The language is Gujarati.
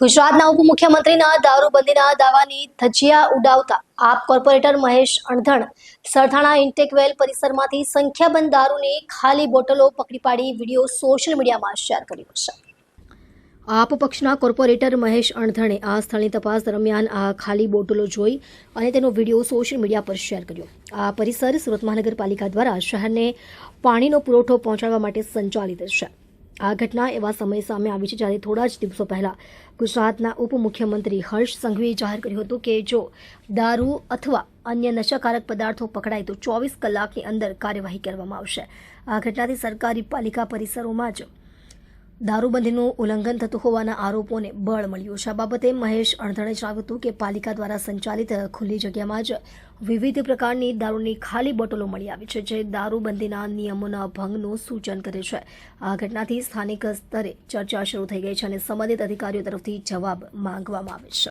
ગુજરાતના ઉપમુખ્યમંત્રીના દારૂબંધીના દાવાની ધજિયા ઉડાવતા AAP corporator Mahesh Anadhan Sarthana intake well પરિસરમાંથી સંખ્યાબંધ દારૂની ખાલી બોટલો પકડી પાડી વીડિયો સોશિયલ મીડિયામાં શેર કર્યો છે. આપ પક્ષના કોર્પોરેટર મહેશ અણધણે આ સ્થળની તપાસ દરમિયાન આ ખાલી બોટલો જોઈ અને તેનો વીડિયો સોશિયલ મીડિયા પર શેર કર્યો. આ પરિસર સુરત મહાનગરપાલિકા દ્વારા શહેરને પાણીનો પુરવઠો પહોંચાડવા માટે સંચાલિત છે. આ ઘટના એવા સમય સામે આવી છે જ્યારે થોડા જ દિવસો પહેલા ગુજરાતના ઉપમુખ્યમંત્રી હર્ષ સંઘવીએ જાહેર કર્યું હતું કે જો દારૂ અથવા અન્ય નશાકારક પદાર્થો પકડાય તો ચોવીસ કલાકની અંદર કાર્યવાહી કરવામાં આવશે. આ ઘટનાથી સરકારી પાલિકા પરિસરોમાં જ દારૂબંધીનું ઉલ્લંઘન થતું હોવાના આરોપોને બળ મળ્યું. છે આ બાબતે મહેશ અણધણે જણાવ્યું હતું કે પાલિકા દ્વારા સંચાલિત ખુલ્લી જગ્યામાં જ વિવિધ પ્રકારની દારૂની ખાલી બોટલો મળી આવી છે, જે દારૂબંધીના નિયમોના ભંગનું સૂચન કરે છે. આ ઘટનાથી સ્થાનિક સ્તરે ચર્ચા શરૂ થઈ ગઈ છે અને સંબંધિત અધિકારીઓ તરફથી જવાબ માંગવામાં આવે છે.